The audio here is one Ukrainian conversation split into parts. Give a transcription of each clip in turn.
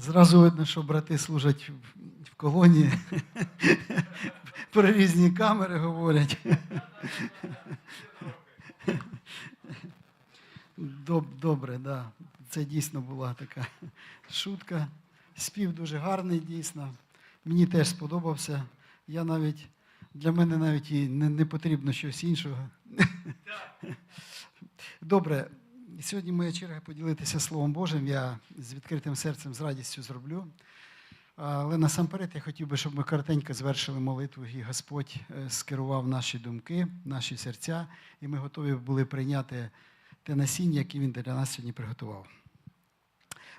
Зразу видно, що брати служать в- колонії, про різні камери говорять. Доб- Добре, да. Це дійсно була така шутка. Спів дуже гарний, дійсно. Мені теж сподобався. Я навіть для мене навіть і не, не потрібно щось іншого. Добре, сьогодні моя черга поділитися Словом Божим. Я з відкритим серцем, з радістю зроблю. Але насамперед я хотів би, щоб ми коротенько звершили молитву, і Господь е, скерував наші думки, наші серця, і ми готові були прийняти те насіння, яке Він для нас сьогодні приготував.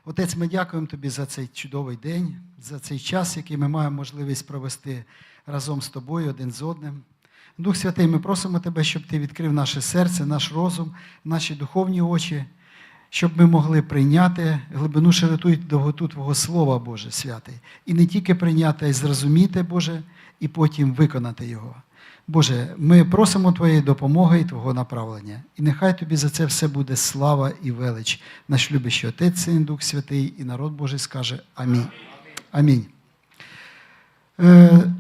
Отець, ми дякуємо Тобі за цей чудовий день, за цей час, який ми маємо можливість провести разом з тобою, один з одним. Дух Святий, ми просимо Тебе, щоб Ти відкрив наше серце, наш розум, наші духовні очі, щоб ми могли прийняти глибину широту і довготу Твого Слова, Боже святий. І не тільки прийняти, а й зрозуміти, Боже, і потім виконати його. Боже, ми просимо Твоєї допомоги і Твого направлення. І нехай Тобі за це все буде слава і велич. Наш любящий Отець, Син, Дух Святий, і народ Божий скаже Амінь. Амінь. Е, е,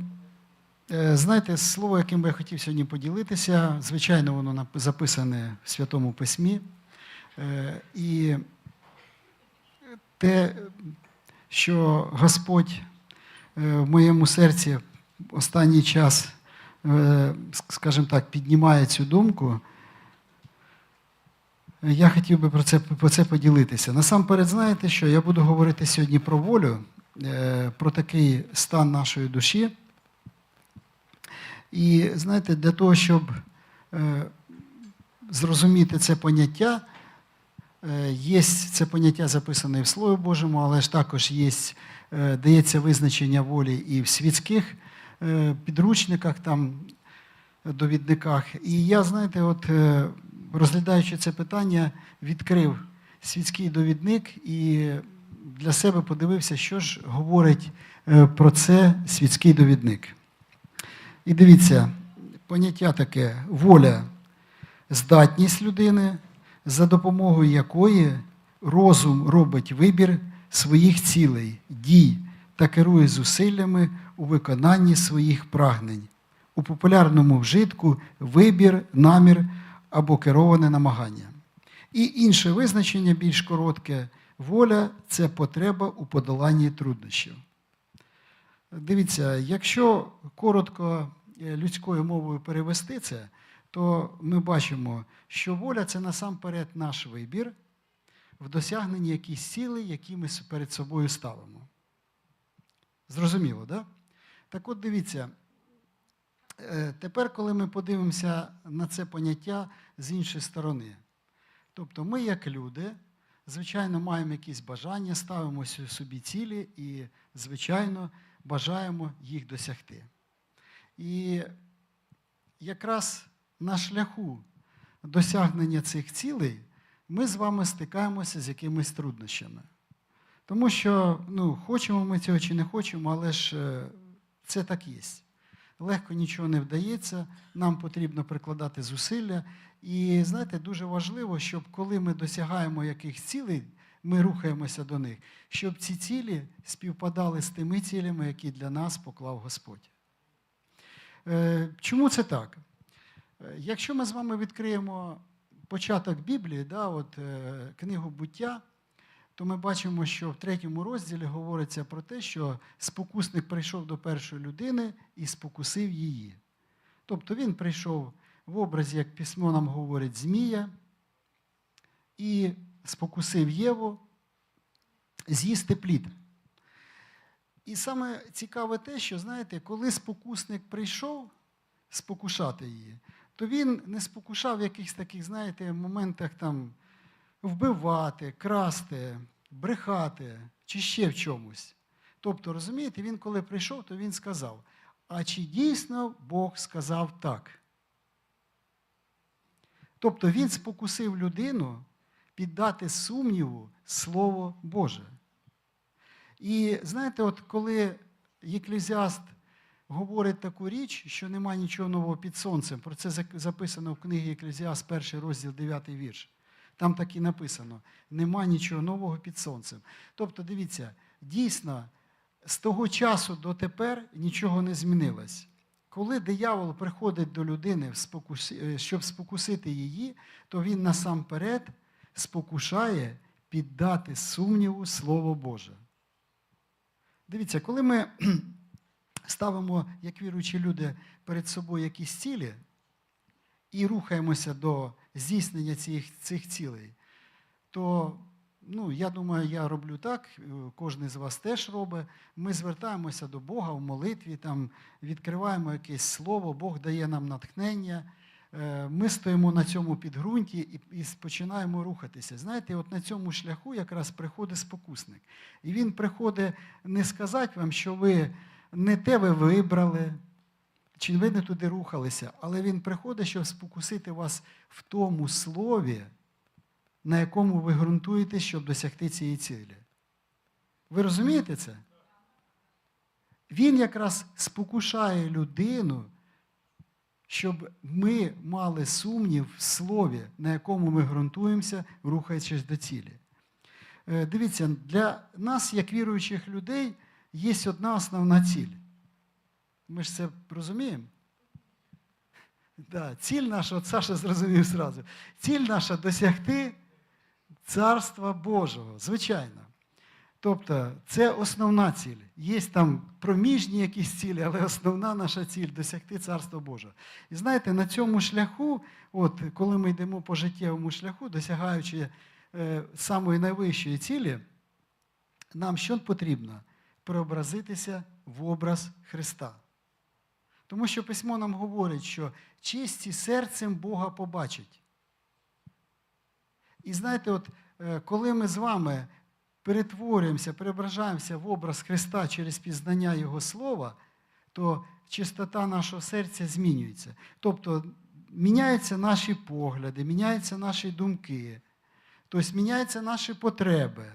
Знаєте, слово, яким би я хотів сьогодні поділитися, звичайно, воно записане в Святому Письмі. Е, І те, що Господь е, в моєму серці останній час, е, скажімо так, піднімає цю думку, я хотів би про це, про це поділитися. Насамперед, знаєте, що я буду говорити сьогодні про волю, е, про такий стан нашої душі. І знаєте, для того, щоб е, зрозуміти це поняття, е, є це поняття записане в Слові Божому, але ж також є, е, дається визначення волі і в світських підручниках, там, довідниках. І я, знаєте, от розглядаючи це питання, відкрив світський довідник і для себе подивився, що ж говорить про це світський довідник. І дивіться, поняття таке воля, здатність людини, за допомогою якої розум робить вибір своїх цілей, дій та керує зусиллями у виконанні своїх прагнень. У популярному вжитку вибір, намір або кероване намагання. І інше визначення, більш коротке, воля це потреба у подоланні труднощів. Дивіться, якщо коротко е, людською мовою перевести це, то ми бачимо, що воля це насамперед наш вибір в досягненні якихось цілей, які ми перед собою ставимо. Зрозуміло? Да? Так от дивіться, е, тепер, коли ми подивимося на це поняття з іншої сторони, тобто ми, як люди, звичайно, маємо якісь бажання, ставимо собі цілі і, звичайно, бажаємо їх досягти. І якраз на шляху досягнення цих цілей ми з вами стикаємося з якимись труднощами. Тому що ну, хочемо ми цього чи не хочемо, але ж е, це так є. Легко нічого не вдається, нам потрібно прикладати зусилля. І знаєте, дуже важливо, щоб коли ми досягаємо якихось цілей, ми рухаємося до них, щоб ці цілі співпадали з тими цілями, які для нас поклав Господь. Е, Чому це так? Е, Якщо ми з вами відкриємо початок Біблії, да, от, е, книгу буття, то ми бачимо, що в третьому розділі говориться про те, що спокусник прийшов до першої людини і спокусив її. Тобто він прийшов в образі, як письмо нам говорить, Змія, і спокусив Єву з'їсти плід. І саме цікаве те, що, знаєте, коли спокусник прийшов спокушати її, то він не спокушав в якихось таких, знаєте, моментах там вбивати, красти, брехати чи ще в чомусь. Тобто, розумієте, він коли прийшов, то він сказав: а чи дійсно Бог сказав так? Тобто він спокусив людину піддати сумніву Слово Боже. І знаєте, от коли Єклезіаст говорить таку річ, що нема нічого нового під сонцем, про це записано в книгі Еклезіаст, перший розділ, 9 вірш. Там так і написано: нема нічого нового під сонцем. Тобто, дивіться, дійсно з того часу до тепер нічого не змінилось. Коли диявол приходить до людини, щоб спокусити її, то він насамперед спокушає піддати сумніву Слово Боже. Дивіться, коли ми ставимо, як віруючі люди, перед собою якісь цілі і рухаємося до здійснення цих, цих цілей, то ну, я думаю, я роблю так, е, кожен з вас теж робить. Ми звертаємося до Бога в молитві, там, відкриваємо якесь слово, Бог дає нам натхнення. Е, Ми стоїмо на цьому підґрунті і, починаємо рухатися. Знаєте, от на цьому шляху якраз приходить спокусник. І він приходить не сказати вам, що ви не те ви вибрали, чи ви не туди рухалися, але він приходить, щоб спокусити вас в тому слові, на якому ви ґрунтуєтесь, щоб досягти цієї цілі. Ви розумієте це? Він якраз спокушає людину, щоб ми мали сумнів в слові, на якому ми ґрунтуємося, рухаючись до цілі. Е, Дивіться, для нас, як віруючих людей, є одна основна ціль. Ми ж це розуміємо? Да, ціль наша, от Саша зрозумів зразу. Ціль наша досягти Царства Божого, звичайно. Тобто, це основна ціль. Є там проміжні якісь цілі, але основна наша ціль досягти Царства Божого. І знаєте, на цьому шляху, от коли ми йдемо по життєвому шляху, досягаючи е, самої найвищої цілі, нам що потрібно? Преобразитися в образ Христа. Тому що письмо нам говорить, що чисті серцем Бога побачить. І знаєте, от е, коли ми з вами перетворюємося, преображаємося в образ Христа через пізнання Його Слова, то чистота нашого серця змінюється. Тобто міняються наші погляди, міняються наші думки, тобто міняються наші потреби.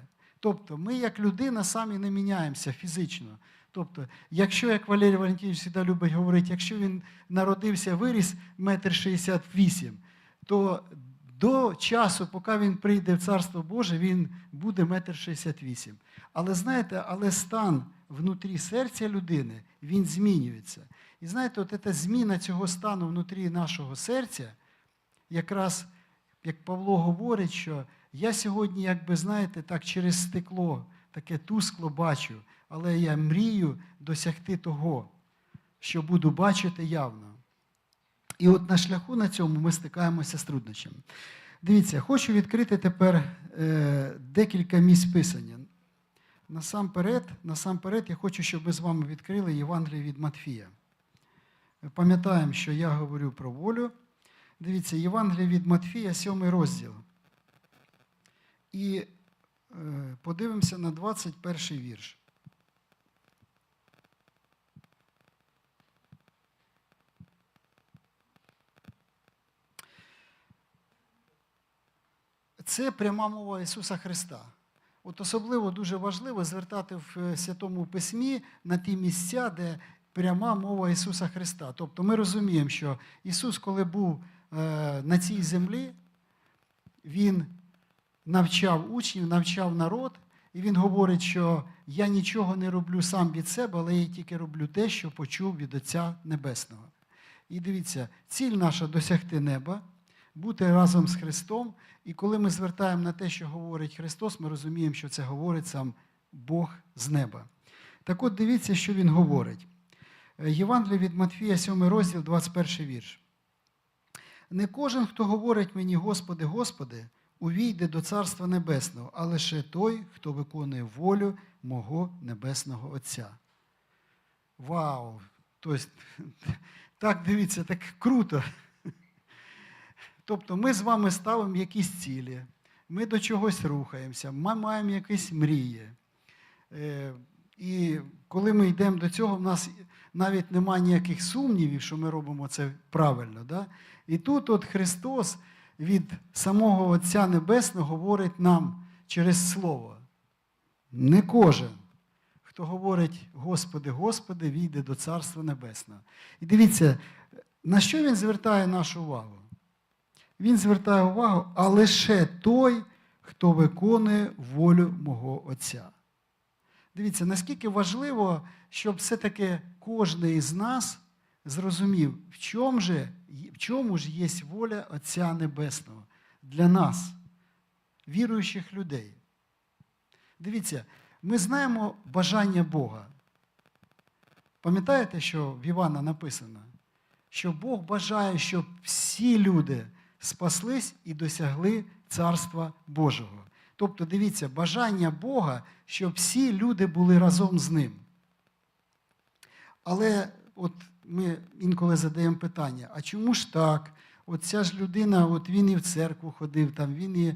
Тобто ми, як людина, самі не міняємося фізично. Тобто, якщо, як Валерій Валентинович завжди любить говорити, якщо він народився, виріс метр шістдесят вісім, то до часу, поки він прийде в Царство Боже, він буде метр шістдесят вісім. Але знаєте, але стан внутрі серця людини, він змінюється. І знаєте, от ця зміна цього стану внутрі нашого серця, якраз, як Павло говорить, що я сьогодні, якби знаєте, так через стекло, таке тускло бачу, але я мрію досягти того, що буду бачити явно. І от на шляху на цьому ми стикаємося з труднощами. Дивіться, хочу відкрити тепер е, декілька місць писання. Насамперед, насамперед, я хочу, щоб ми з вами відкрили Євангеліє від Матфія. Пам'ятаємо, що я говорю про волю. Дивіться, Євангеліє від Матфія, сьомий розділ. І е, подивимося на 21 вірш. Це пряма мова Ісуса Христа. От особливо дуже важливо звертати в е, Святому Письмі на ті місця, де пряма мова Ісуса Христа. Тобто ми розуміємо, що Ісус, коли був е, на цій землі, Він навчав учнів, навчав народ, і Він говорить, що я нічого не роблю сам від себе, але я тільки роблю те, що почув від Отця Небесного. І дивіться, ціль наша досягти неба, бути разом з Христом. І коли ми звертаємо на те, що говорить Христос, ми розуміємо, що це говорить сам Бог з неба. Так от дивіться, що Він говорить. Е, від Матфія, 7 розділ, 21 вірш. Не кожен, хто говорить мені, Господи, Господи, увійде до Царства Небесного, а лише той, хто виконує волю мого Небесного Отця. Вау! Тобто, так дивіться, так круто. Тобто ми з вами ставимо якісь цілі, ми до чогось рухаємося, ми маємо якісь мрії. Е, І коли ми йдемо до цього, в нас навіть немає ніяких сумнівів, що ми робимо це правильно. Да? І тут от Христос від самого Отця Небесного говорить нам через Слово. Не кожен, хто говорить, Господи, Господи, війде до Царства Небесного. І дивіться, на що він звертає нашу увагу? Він звертає увагу, а лише той, хто виконує волю мого Отця. Дивіться, наскільки важливо, щоб все-таки кожен із нас зрозумів, в чому, же, в чому ж є воля Отця Небесного для нас, віруючих людей. Дивіться, ми знаємо бажання Бога. Пам'ятаєте, що в Івана написано? Що Бог бажає, щоб всі люди спаслись і досягли Царства Божого. Тобто, дивіться, бажання Бога, щоб всі люди були разом з ним. Але от ми інколи задаємо питання: а чому ж так? От ця ж людина, от він і в церкву ходив, там, він і,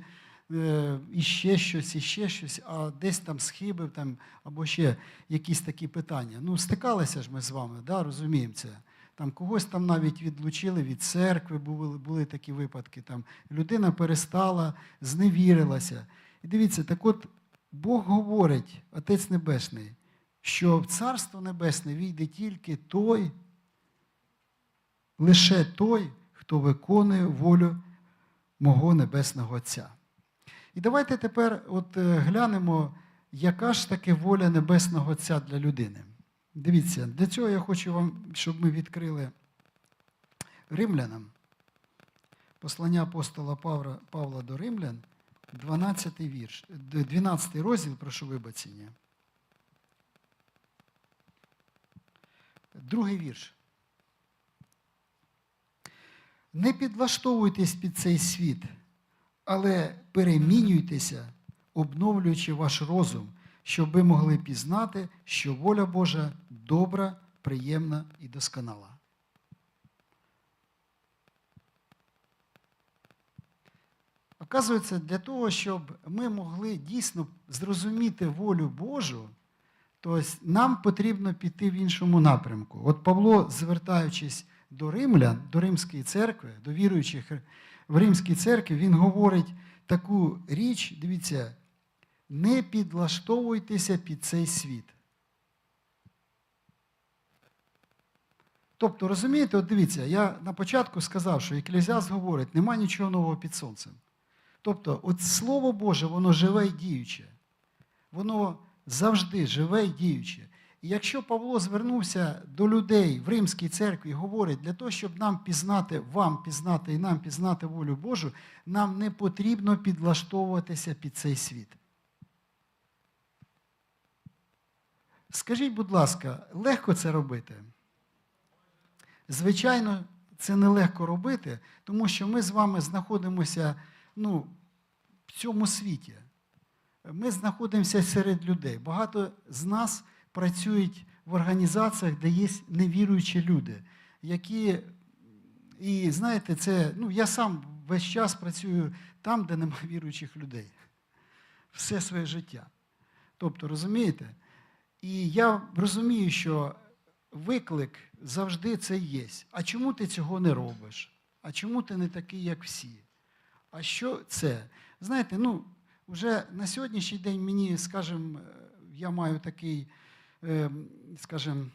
е, і ще щось, і ще щось, а десь там схибив, там, або ще якісь такі питання. Ну, стикалися ж ми з вами, да, розуміємо це. Там когось там навіть відлучили від церкви, були, були такі випадки. Там людина перестала, зневірилася. І дивіться, так от Бог говорить, Отець Небесний, що в Царство Небесне війде тільки той, лише той, хто виконує волю мого Небесного Отця. І давайте тепер от е, глянемо, яка ж таки воля Небесного Отця для людини. Дивіться, для цього я хочу вам, щоб ми відкрили римлянам. Послання апостола Павла, Павла до римлян, 12 вірш, 12 розділ, прошу вибачення. Другий вірш. Не підлаштовуйтесь під цей світ, але перемінюйтеся, обновлюючи ваш розум, щоб ви могли пізнати, що воля Божа добра, приємна і досконала. Оказується, для того, щоб ми могли дійсно зрозуміти волю Божу, то нам потрібно піти в іншому напрямку. От Павло, звертаючись до римлян, до Римської церкви, до віруючих в Римській церкві, він говорить таку річ, дивіться, не підлаштовуйтеся під цей світ. Тобто, розумієте, от дивіться, я на початку сказав, що Еклезіаст говорить, нема нічого нового під сонцем. Тобто, от Слово Боже, воно живе і діюче. Воно завжди живе і діюче. І якщо Павло звернувся до людей в Римській церкві і говорить, для того, щоб нам пізнати, вам пізнати і нам пізнати волю Божу, нам не потрібно підлаштовуватися під цей світ. Скажіть, будь ласка, легко це робити? Звичайно, це нелегко робити, тому що ми з вами знаходимося ну, в цьому світі. Ми знаходимося серед людей. Багато з нас працюють в організаціях, де є невіруючі люди, які, і знаєте, це, ну, я сам весь час працюю там, де немає віруючих людей. Все своє життя. Тобто, розумієте? І я розумію, що виклик завжди це є. А чому ти цього не робиш? А чому ти не такий, як всі? А що це? Знаєте, ну, вже на сьогоднішній день мені, скажімо, я маю такий, скажімо,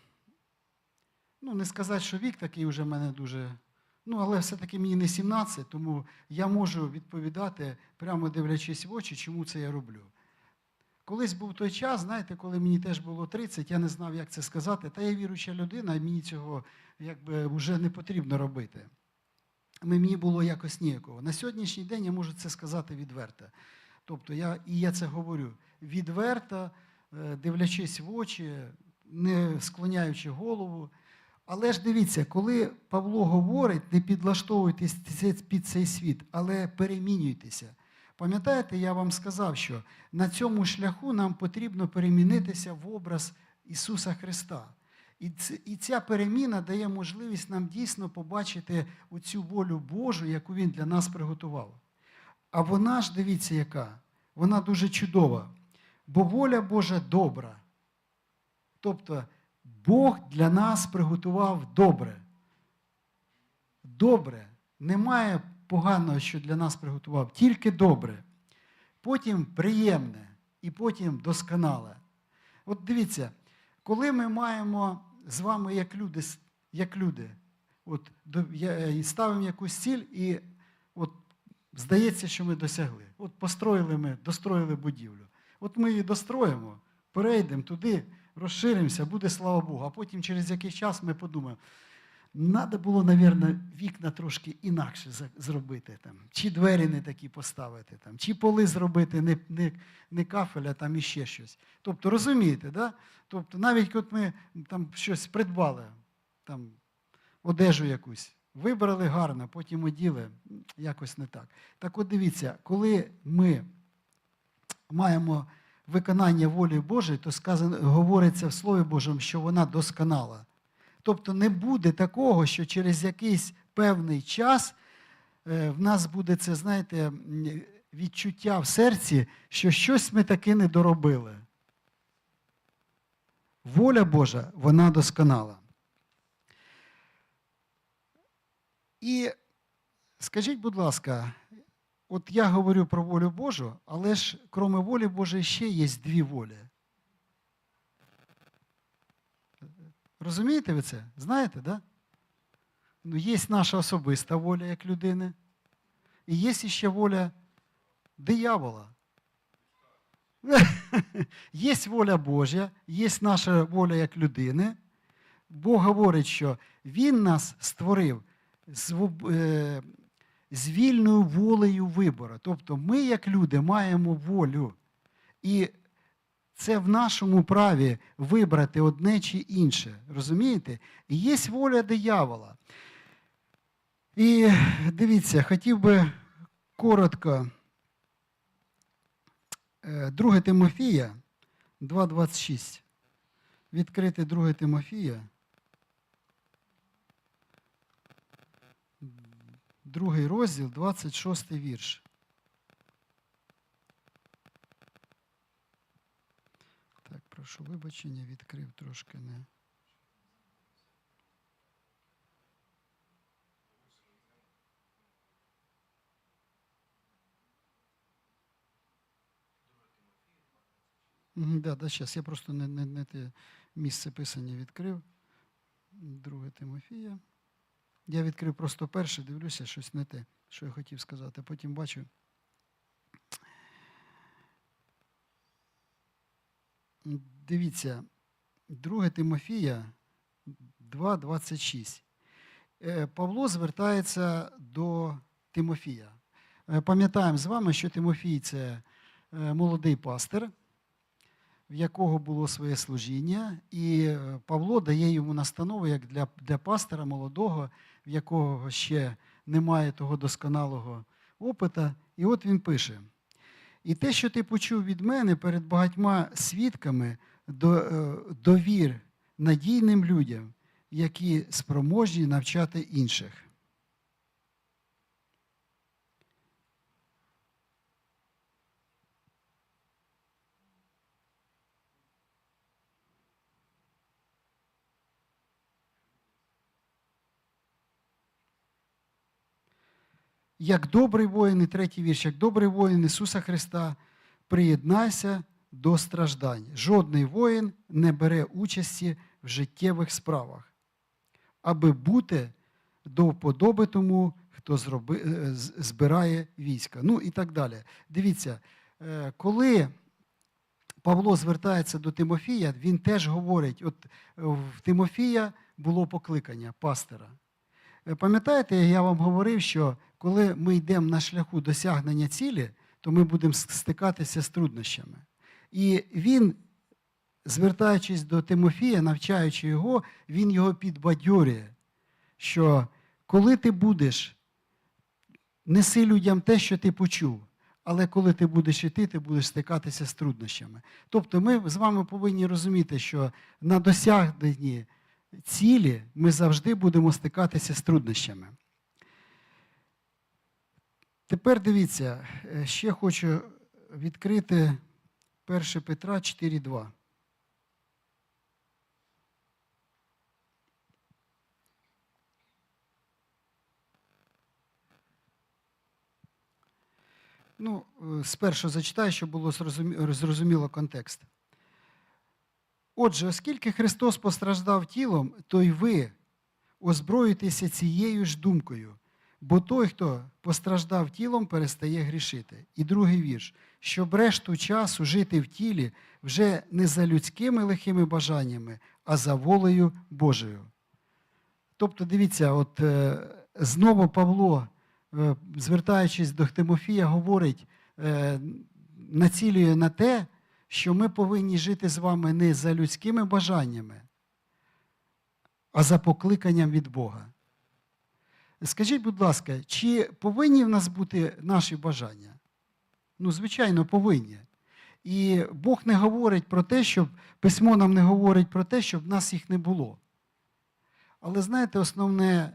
ну, не сказати, що вік такий вже в мене дуже. Ну, але все-таки мені не 17, тому я можу відповідати, прямо дивлячись в очі, чому це я роблю. Колись був той час, знаєте, коли мені теж було 30, я не знав, як це сказати, та я віруюча людина, і мені цього якби вже не потрібно робити. Мені було якось ніякого. На сьогоднішній день я можу це сказати відверто. Тобто я, і я це говорю відверто, дивлячись в очі, не склоняючи голову. Але ж дивіться, коли Павло говорить, не підлаштовуйтесь під цей світ, але перемінюйтеся. Пам'ятаєте, я вам сказав, що на цьому шляху нам потрібно перемінитися в образ Ісуса Христа. І ця переміна дає можливість нам дійсно побачити оцю волю Божу, яку Він для нас приготував. А вона ж, дивіться, яка, вона дуже чудова. Бо воля Божа добра. Тобто Бог для нас приготував добре. Добре. Немає поганого, що для нас приготував, тільки добре. Потім приємне і потім досконале. От дивіться, коли ми маємо з вами як люди, як люди от, ставимо якусь ціль, і от, здається, що ми досягли. От построїли ми, достроїли будівлю. От ми її достроїмо, перейдемо туди, розширимося, буде слава Богу. А потім через якийсь час ми подумаємо, треба було, мабуть, вікна трошки інакше зробити, там, чи двері не такі поставити, там, чи поли зробити не, не, не кафель, а там іще щось. Тобто, розумієте, да? тобто, навіть от ми там щось придбали, там, одежу якусь, вибрали гарно, потім оділи, якось не так. Так от дивіться, коли ми маємо виконання волі Божої, то сказано, говориться в Слові Божому, що вона досконала. Тобто не буде такого, що через якийсь певний час е, в нас буде це, знаєте, відчуття в серці, що щось ми таки не доробили. Воля Божа, вона досконала. І скажіть, будь ласка, от я говорю про волю Божу, але ж крім волі Божої ще є дві волі. Розумієте ви це? Знаєте, да? Ну, є наша особиста воля як людини, і є ще воля диявола. Є воля Божа, є наша воля як людини. Бог говорить, що Він нас створив з, е, з вільною волею вибору. Тобто ми, як люди, маємо волю. І це в нашому праві вибрати одне чи інше. Розумієте? Є воля диявола. І дивіться, хотів би коротко. Е, 2 Тимофія 2.26. Відкрити 2 Тимофія. Другий розділ, 26 вірш. Так, прошу вибачення, відкрив трошки не. Да, да, зараз. Я просто не, не, не те місце писання відкрив. Друге Тимофія. Я відкрив просто перше, дивлюся, щось не те, що я хотів сказати. Потім бачу. Дивіться, 2 Тимофія 2.26. Е, Павло звертається до Тимофія. Е, Пам'ятаємо з вами, що Тимофій це е, молодий пастир, в якого було своє служіння, і Павло дає йому настанову як для, для пастора молодого, в якого ще немає того досконалого опита. І от він пише: І те, що ти почув від мене перед багатьма свідками, е, довір надійним людям, які спроможні навчати інших. Як добрий воїн, і третій вірш, як добрий воїн Ісуса Христа, приєднайся до страждань. Жодний воїн не бере участі в життєвих справах, аби бути до вподоби тому, хто зроби, е, збирає війська. Ну і так далі. Дивіться, е, коли Павло звертається до Тимофія, він теж говорить: от е, в Тимофія було покликання пастира. Е, Пам'ятаєте, я вам говорив, що коли ми йдемо на шляху досягнення цілі, то ми будемо стикатися з труднощами. І він, звертаючись до Тимофія, навчаючи його, він його підбадьорює, що коли ти будеш, неси людям те, що ти почув, але коли ти будеш іти, ти будеш стикатися з труднощами. Тобто ми з вами повинні розуміти, що на досягненні цілі ми завжди будемо стикатися з труднощами. Тепер дивіться, е, ще хочу відкрити 1 Петра 4.2. Ну, е, спершу зачитаю, щоб було зрозуміло контекст. Отже, оскільки Христос постраждав тілом, то й ви озброюєтеся цією ж думкою. Бо той, хто постраждав тілом, перестає грішити. І другий вірш. щоб решту часу жити в тілі вже не за людськими лихими бажаннями, а за волею Божою. Тобто, дивіться, от е, знову Павло, е, звертаючись до Тимофія, говорить, е, націлює на те, що ми повинні жити з вами не за людськими бажаннями, а за покликанням від Бога. Скажіть, будь ласка, чи повинні в нас бути наші бажання? Ну, звичайно, повинні. І Бог не говорить про те, щоб письмо нам не говорить про те, щоб в нас їх не було. Але знаєте, основне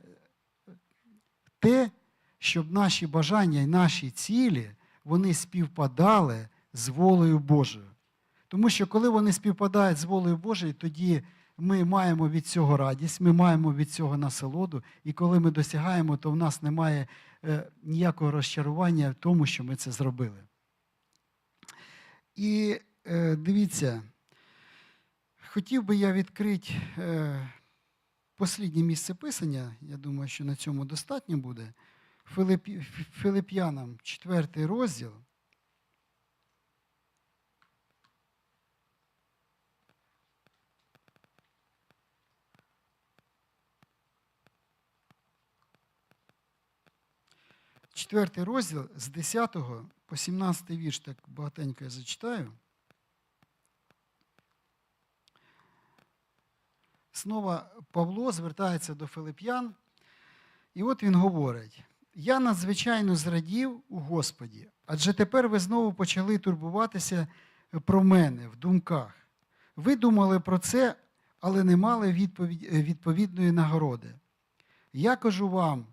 те, щоб наші бажання і наші цілі вони співпадали з волею Божою. Тому що коли вони співпадають з волею Божою, тоді ми маємо від цього радість, ми маємо від цього насолоду, і коли ми досягаємо, то в нас немає е, ніякого розчарування в тому, що ми це зробили. І е, дивіться, хотів би я відкрити е, посліднє місце писання, я думаю, що на цьому достатньо буде. Филип'янам, 4 розділ. Четвертий розділ з 10 по 17 вірш, так багатенько я зачитаю. Знову Павло звертається до Филип'ян, і от він говорить: Я надзвичайно зрадів у Господі, адже тепер ви знову почали турбуватися про мене в думках. Ви думали про це, але не мали відповідь, відповідної нагороди. Я кажу вам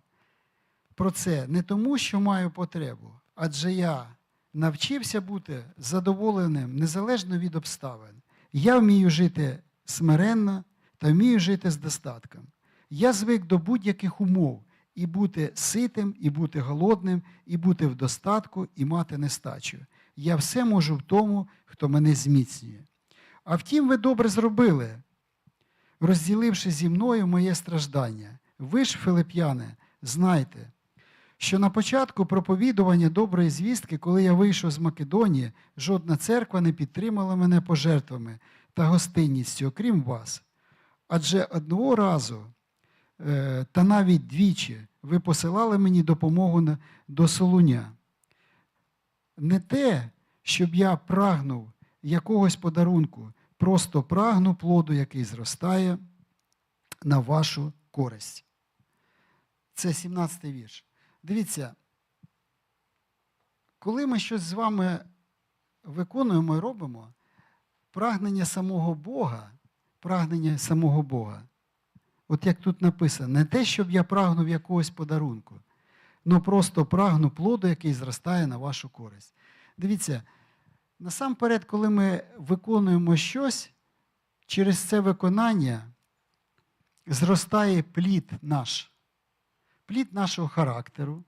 про це не тому, що маю потребу, адже я навчився бути задоволеним незалежно від обставин. Я вмію жити смиренно та вмію жити з достатком. Я звик до будь-яких умов і бути ситим, і бути голодним, і бути в достатку, і мати нестачу. Я все можу в тому, хто мене зміцнює. А втім, ви добре зробили, розділивши зі мною моє страждання. Ви ж, филип'яни, знайте, що на початку проповідування доброї звістки, коли я вийшов з Македонії, жодна церква не підтримала мене пожертвами та гостинністю, окрім вас. Адже одного разу е, та навіть двічі ви посилали мені допомогу до Солуня. Не те, щоб я прагнув якогось подарунку, просто прагну плоду, який зростає на вашу користь. Це 17-й вірш. Дивіться, коли ми щось з вами виконуємо і робимо, прагнення самого Бога, прагнення самого Бога, от як тут написано, не те, щоб я прагнув якогось подарунку, але просто прагну плоду, який зростає на вашу користь. Дивіться, насамперед, коли ми виконуємо щось, через це виконання зростає плід наш плід нашого характеру,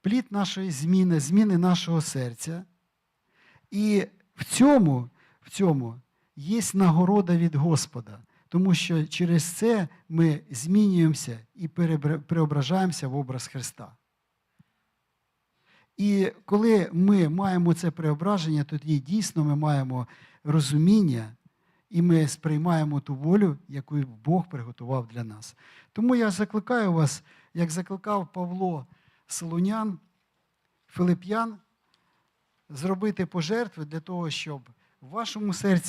плід нашої зміни, зміни нашого серця. І в цьому, в цьому є нагорода від Господа, тому що через це ми змінюємося і преображаємося в образ Христа. І коли ми маємо це преображення, тоді дійсно ми маємо розуміння, і ми сприймаємо ту волю, яку Бог приготував для нас. Тому я закликаю вас, як закликав Павло Солонян, Филип'ян, зробити пожертви для того, щоб в вашому серці